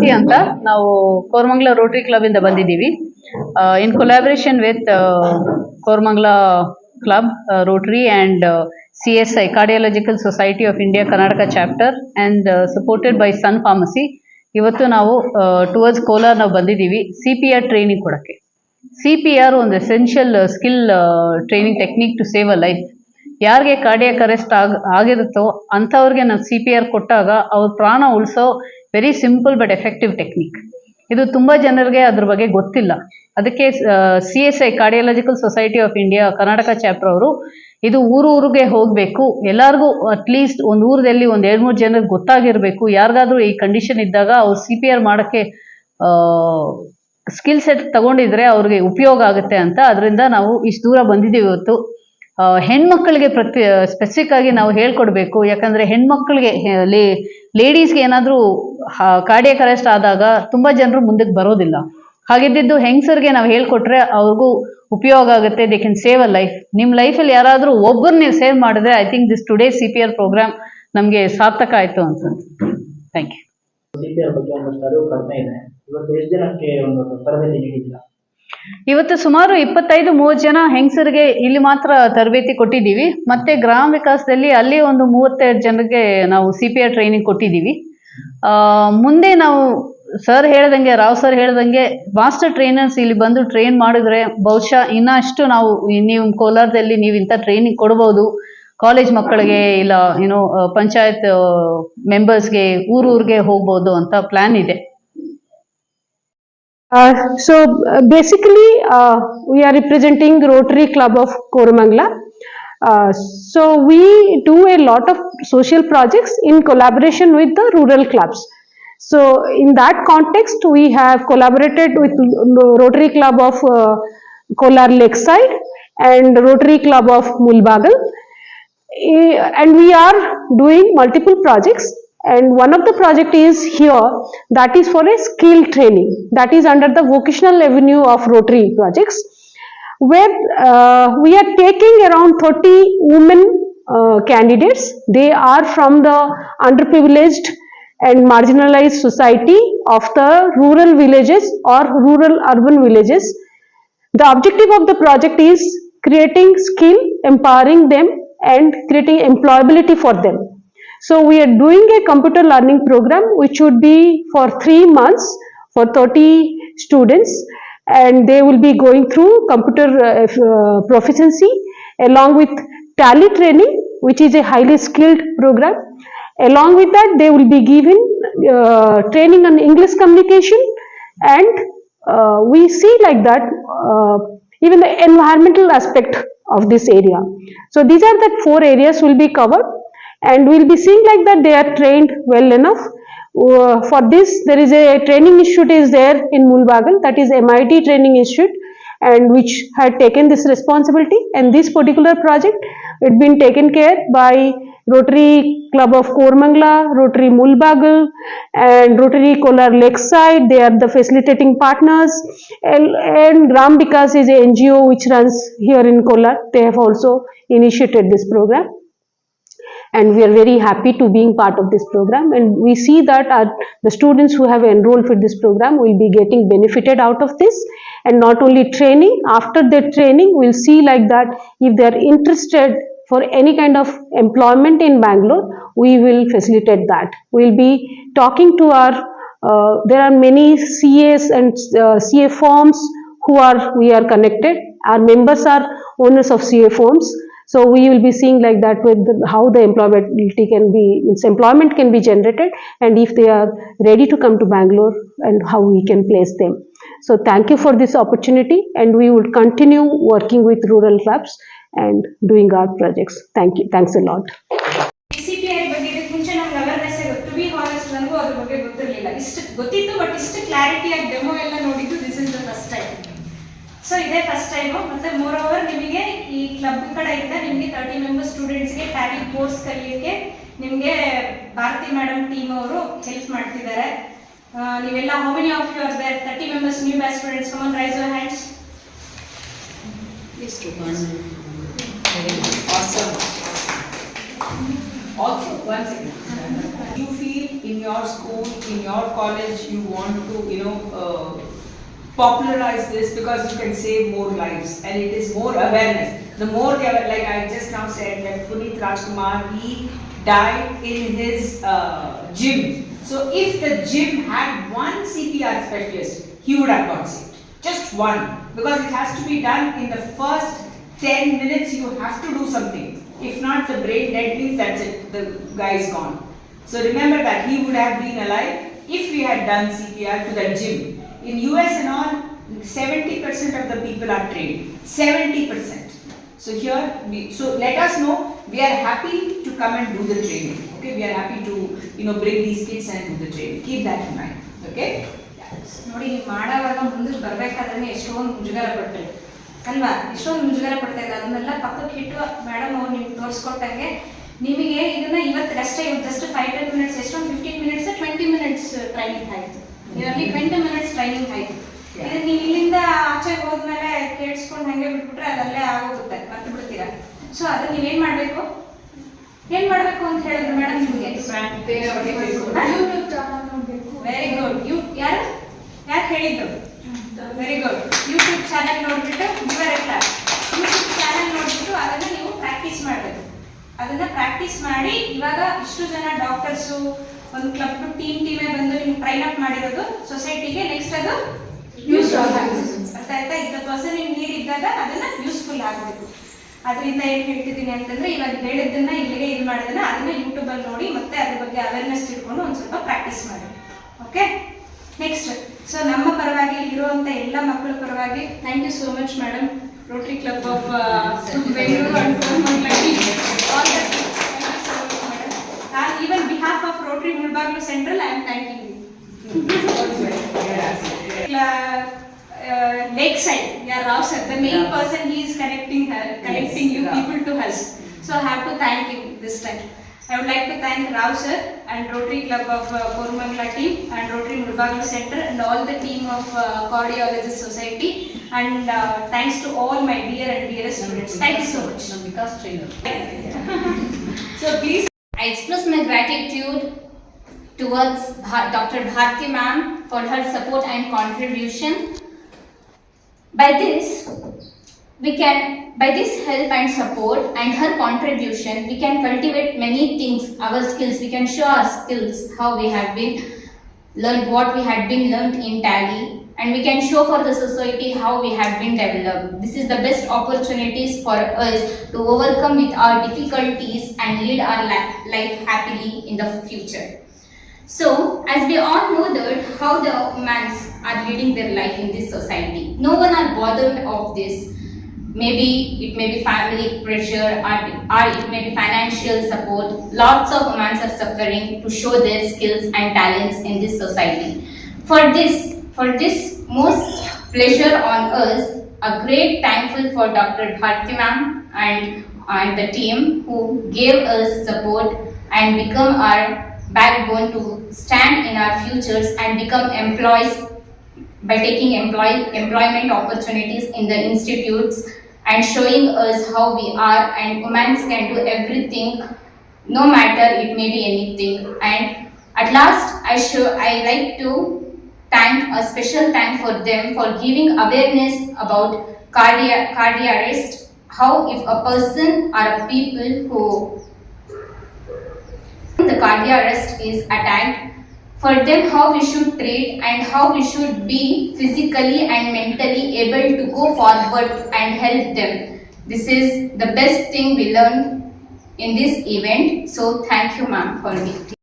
ಕ್ರಾಂತಿ ಅಂತ ನಾವು ಕೋರಮಂಗ್ಲ ರೋಟರಿ ಕ್ಲಬ್ ಇಂದ ಬಂದಿದ್ದೀವಿ. In collaboration with Koramangala club Rotary and C S I cardiological society of India Karnataka chapter and supported by Sun pharmacy ಇವತ್ತು ನಾವು towards Kolar ನಾವು ಬಂದಿದ್ದೀವಿ. ಸಿ ಪಿ ಆರ್ ಟ್ರೈನಿಂಗ್ ಕೊಡಕ್ಕೆ. ಸಿ ಪಿ ಆರ್ ಒಂದು essential skill training technique to save a life ಯಾರಿಗೆ cardiac arrest ಆಗ, ಆಗಿರುತ್ತೋ ಅಂಥವ್ರಿಗೆ ನಾವು ಸಿ ಪಿ ಆರ್ ಕೊಟ್ಟಾಗ ಅವ್ರ ಪ್ರಾಣ ಉಳಿಸೋ very simple but effective technique ಇದು ತುಂಬಾ ಜನರಿಗೆ ಅದ್ರ ಬಗ್ಗೆ ಗೊತ್ತಿಲ್ಲ. ಅದಕ್ಕೆ C S I cardiological society of India Karnataka chapter ಅವರು ಇದು ಊರು ಊರಿಗೆ ಹೋಗಬೇಕು. ಎಲ್ಲರಿಗೂ ಅಟ್ಲೀಸ್ಟ್ ಒಂದು ಊರದಲ್ಲಿ ಒಂದು ಎರಡು ಮೂರು ಜನರಿಗೆ ಗೊತ್ತಾಗಿರಬೇಕು. ಯಾರಿಗಾದ್ರೂ ಈ ಕಂಡೀಷನ್ ಇದ್ದಾಗ ಅವ್ರು ಸಿ ಪಿ ಆರ್ ಮಾಡೋಕ್ಕೆ ಸ್ಕಿಲ್ ಸೆಟ್ ತಗೊಂಡಿದ್ರೆ ಅವ್ರಿಗೆ ಉಪಯೋಗ ಆಗುತ್ತೆ ಅಂತ. ಅದರಿಂದ ನಾವು ಇಷ್ಟು ದೂರ ಬಂದಿದ್ದೀವಿ ಇವತ್ತು. ಹೆಣ್ಮಕ್ಳಿಗೆ ಪ್ರತಿ ಸ್ಪೆಸಿಫಿಕ್ ಆಗಿ ನಾವು ಹೇಳ್ಕೊಡ್ಬೇಕು. ಯಾಕಂದ್ರೆ ಹೆಣ್ಮಕ್ಳಿಗೆ ಲೇಡೀಸ್ಗೆ ಏನಾದರೂ ಕಾರ್ಡಿಯಕ್ ಅರೆಸ್ಟ್ ಆದಾಗ ತುಂಬಾ ಜನರು ಮುಂದಕ್ಕೆ ಬರೋದಿಲ್ಲ. ಹಾಗಿದ್ದಿದ್ದು ಹೆಂಗಸರಿಗೆ ನಾವು ಹೇಳ್ಕೊಟ್ರೆ ಅವ್ರಿಗೂ ಉಪಯೋಗ ಆಗುತ್ತೆ. They can save a life ನಿಮ್ಮ ಲೈಫಲ್ಲಿ ಯಾರಾದರೂ ಒಬ್ಬರು ನೀವು ಸೇವ್ ಮಾಡಿದ್ರೆ I think this today C P R program ನಮಗೆ ಸಾರ್ಥಕ ಆಯಿತು ಅಂತ. ಥ್ಯಾಂಕ್ ಯು ಸಿಪಿಆರ್ ಬಗ್ಗೆ ಒಂದಷ್ಟು ಅರಿವು ಕಡಿಮೆ ಇದೆ. ಇವತ್ತು ಎಷ್ಟು ಜನಕ್ಕೆ ಒಂದು ತರಬೇತಿ ನೀಡಿದ್ದೀರಾ? ಇವತ್ತು ಸುಮಾರು ಇಪ್ಪತ್ತೈದು ಮೂವತ್ತು ಜನ ಹೆಂಗಸರಿಗೆ ಇಲ್ಲಿ ಮಾತ್ರ ತರಬೇತಿ ಕೊಟ್ಟಿದ್ದೀವಿ. ಮತ್ತೆ ಗ್ರಾಮ ವಿಕಾಸದಲ್ಲಿ ಅಲ್ಲಿ ಒಂದು ಮೂವತ್ತೆರಡು ಜನರಿಗೆ ನಾವು ಸಿ ಟ್ರೈನಿಂಗ್ ಕೊಟ್ಟಿದ್ದೀವಿ. ಮುಂದೆ ನಾವು ಸರ್ ಹೇಳ್ದಂಗೆ, ರಾವ್ ಸರ್ ಹೇಳ್ದಂಗೆ ಮಾಸ್ಟರ್ ಟ್ರೈನರ್ಸ್ ಇಲ್ಲಿ ಬಂದು ಟ್ರೈನ್ ಮಾಡಿದ್ರೆ ಬಹುಶಃ ಇನ್ನಷ್ಟು ನಾವು ನೀವು ಕೋಲಾರದಲ್ಲಿ ನೀವು ಇಂಥ ಟ್ರೈನಿಂಗ್ ಕೊಡ್ಬೋದು. ಕಾಲೇಜ್ ಮಕ್ಕಳಿಗೆ ಇಲ್ಲ ಏನೋ ಪಂಚಾಯತ್ ಮೆಂಬರ್ಸ್ಗೆ ಊರೂರಿಗೆ ಹೋಗ್ಬೋದು ಅಂತ ಪ್ಲಾನ್ ಇದೆ. Uh, so uh, basically, uh, we are representing Rotary Club of Koramangala. Uh, so we do a lot of social projects in collaboration with the rural clubs. So in that context, we have collaborated with Rotary Club of uh, Kolar Lakeside and Rotary Club of Mulbagal. Eh, and we are doing multiple projects and one of the project is here that is for a skill training. That is under the vocational avenue of rotary projects where uh, we are taking around 30 women uh, candidates. They are from the underprivileged and marginalized society of the rural villages or rural urban villages. The objective of the project is creating skill, empowering them and creating employability for them. So we are doing a computer learning program which would be for three months for 30 students and they will be going through computer uh, uh, proficiency along with tally training which is a highly skilled program. Along with that they will be given uh, training on English communication and uh, we see like that uh, even the environmental aspect of this area. So these are the four areas will be covered and we'll be seeing like that they are trained well enough. Uh, for this there is a training institute is there in Mulbagal that is MIT training institute and which had taken this responsibility and this particular project it been taken care by Rotary Club of Kormangla, Rotary Mulbagal and Rotary Kolar Lakeside. They are the facilitating partners and, and Ram Vikas is a NGO which runs here in Kolar. They have also initiated this program and we are very happy to being part of this program. And we see that our, the students who have enrolled for this program will be getting benefited out of this. And not only training after their training we'll see like that if they are interested for any kind of employment in Bangalore we will facilitate that. We'll be talking to our uh, there are many CAs and uh, CA forms who are we are connected. Our members are owners of CA forms so we will be seeing like that with the- how the employability can be, means employment can be generated and if they are ready to come to Bangalore and how we can place them. So thank you for this opportunity and we would continue working with rural clubs and doing our projects. Thank you. Thanks a lot. C P I ಬಗ್ಗೆ ಇದಕ್ಕೆ ಮುಂಚೆ ನಮ್ಗೆ awareness ಗೊತ್ತು be honest ನನಗೂ ಅದ್ರ ಬಗ್ಗೆ ಗೊತ್ತಿರಲಿಲ್ಲ ಇಷ್ಟು ಗೊತ್ತಿತ್ತು ಬಟ್ ಇಷ್ಟು ಕ್ಲಾರಿಟಿಯಾಗಿ ಡೆಮೋ ಎಲ್ಲ ನೋಡಿದ್ದು this is the first time so ಇದೇ ಫಸ್ಟ್ ಟೈಮು ಮತ್ತೆ ಮೋರ್ ಓವರ್ ನಿಮಗೆ ಈ ಕ್ಲಬ್ ಕಡೆಯಿಂದ ನಿಮಗೆ ತರ್ಟಿ ಮೆಂಬರ್ ಸ್ಟೂಡೆಂಟ್ಸ್ಗೆ ಟ್ಯಾಲಿ ಕೋರ್ಸ್ ಕಲಿಯೋಕ್ಕೆ ನಿಮಗೆ ಭಾರತಿ ಮೇಡಮ್ ಟೀಮ್ ಅವರು ಹೆಲ್ಪ್ ಮಾಡ್ತಿದ್ದಾರೆ ಆ, ನೀವೆಲ್ಲ how many of you are there thirty members new batch students come on raise your hands Awesome. Also, one second. You feel in your school, in your college, you want to, you know, uh, popularize this because you can save more lives and it is more awareness. The more, they are- like I just now said, that Puneet Rajkumar, he died in his uh, gym. So if the gym had one CPR specialist, he would have got saved. Just one. Because it has to be done in the first 10 minutes, you have to do something. If not, the brain dead means that's it, the guy is gone. So remember that he would have been alive if we had done CPR to that gym. In US and all, 70% of the people are trained. 70%. So here, we, so let us know, we are happy to come and do the training. Okay, we are happy to, you know, bring these kids and do the training. Keep that in mind. Okay? ನೋಡಿ ನೀವು ಮಾಡೋವಾಗ ಮುಂದಕ್ಕೆ ಬರಬೇಕಾದ್ರೆ ಎಷ್ಟೊಂದು ಮುಜುಗರ ಪಟ್ಟೆ ಅಲ್ವಾ ಎಷ್ಟೊಂದು ಮುಜುಗರ ಪಡ್ತಾ ಇದೆ ಅದನ್ನೆಲ್ಲ ಪಕ್ಕಕ್ಕೆ ಇಟ್ಟು ಮೇಡಮ್ ಅವ್ರು ನಿಮ್ಗೆ ತೋರಿಸ್ಕೊಟ್ಟಂಗೆ ನಿಮಗೆ ಇದನ್ನ ಇವತ್ತು ಅಷ್ಟೇ ಇವತ್ತು ಜಸ್ಟ್ ಫೈವ್ ಟೆನ್ ಮಿನಿಟ್ಸ್ ಎಷ್ಟೊಂದು fifteen minutes twenty minutes training ಆಯಿತು ಇದರಲ್ಲಿ ಟ್ವೆಂಟಿ ಮಿನಿಟ್ಸ್ ಟ್ರೈನಿಂಗ್ ಆಯಿತು ನೀವು ಇಲ್ಲಿಂದ ಆಚೆ ಹೋದ್ಮೇಲೆ ಬಿಟ್ಬಿಟ್ರೆ ಅದಲ್ಲೇ ಆಗೋಗುತ್ತೆ. ಮತ್ತೆ ಬಿಡ್ತೀರಾ ಸೊ ಅದನ್ನ ನೀವೇನ್ ಮಾಡಬೇಕು? ಏನ್ ಮಾಡಬೇಕು ಅಂತ ಹೇಳಿದ್ರು ಮೇಡಮ್ ನಿಮಗೆ? ವೆರಿ ಗುಡ್ ಯು ಯಾರು? ಯಾರು ಹೇಳಿದ್ರು ವೆರಿ ಗುಡ್ ಯೂಟ್ಯೂಬ್ ಚಾನಲ್ ನೋಡ್ಬಿಟ್ಟು ಇವರೆಲ್ಲ ಯೂಟ್ಯೂಬ್ ಚಾನಲ್ ನೋಡ್ಬಿಟ್ಟು ಅದನ್ನ ನೀವು ಪ್ರಾಕ್ಟೀಸ್ ಮಾಡಬೇಕು. ಅದನ್ನ ಪ್ರಾಕ್ಟೀಸ್ ಮಾಡಿ ಇವಾಗ ಇಷ್ಟು ಜನ ಡಾಕ್ಟರ್ಸು ಒಂದು ಕ್ಲಬ್ ಟೀಮ್ ಟೀಮೇ ಬಂದು ನಿಮ್ಗೆ ಟ್ರೈನ್ ಅಪ್ ಮಾಡಿರೋದು ಸೊಸೈಟಿಗೆ ನೆಕ್ಸ್ಟ್ ಅದು ಯೂಸ್ ಅರ್ಥ ಆಯ್ತಾ ಇಪ್ಪತ್ತು ಪರ್ಸೆಂಟ್ ನಿಮ್ಗೆ ನೀಡ್ ಇದ್ದಾಗ ಅದನ್ನ ಯೂಸ್ಫುಲ್ ಆಗಬೇಕು. ಅದರಿಂದ ಏನು ಹೇಳ್ತಿದ್ದೀನಿ ಅಂತಂದ್ರೆ ಇವಾಗ ಹೇಳಿದ್ದನ್ನ ಇಲ್ಲಿಗೆ ಇದು ಮಾಡಿದ್ರೆ ಅದನ್ನ ಯೂಟ್ಯೂಬಲ್ಲಿ ನೋಡಿ ಮತ್ತೆ ಅದ್ರ ಬಗ್ಗೆ ಅವೇರ್ನೆಸ್ ಇಟ್ಕೊಂಡು ಒಂದು ಸ್ವಲ್ಪ ಪ್ರಾಕ್ಟೀಸ್ ಮಾಡಿ ಓಕೆ ನೆಕ್ಸ್ಟ್ ಸೊ ನಮ್ಮ ಪರವಾಗಿ ಇರುವಂತ ಎಲ್ಲ ಮಕ್ಕಳ ಪರವಾಗಿ thank you so much madam Rotary club of Bengaluru even behalf of Rotary Mulbagal central I am thanking you Uh, lake side, yeah, Rao sir, the main person, he is connecting her, connecting yes, you Rao. people to us. So I have to thank him this time. I would like to thank Rao sir and Rotary Club of uh, team and Rotary Murbagal Center and all the team of uh, Cardiologist Society and uh, thanks to all my dear and dearest students. Thank you so much. because trainer. so please. I express my gratitude towards Dr. Bharti ma'am for her support and contribution by this, we can, by this help and support and her contribution, we can cultivate many things, our skills, we can show our skills, how we have been learned, what we had been learned in Tally, and we can show for the society how we have been developed. This is the best opportunities for us to overcome with our difficulties and lead our life happily in the future. So, as we all know that how the women are leading their life in this society, no one are bothered of this. Maybe it may be family pressure or, it may be financial support. Lots of women are suffering to show their skills and talents in this society. For this, for this most pleasure on us, a great thankful for Dr. Bharti ma'am and, and the team who gave us support and become our backbone to stand in our futures and become employees by taking employ, employment opportunities in the institutes and showing us how we are and women can do everything no matter it may be anything. And at last i show i like to thank a special thank for them for giving awareness about cardiac cardiac arrest how if a person or a people who the cardiac arrest is attacked for them how we should treat and how we should be physically and mentally able to go forward and help them. This is the best thing we learned in this event. So thank you ma'am for me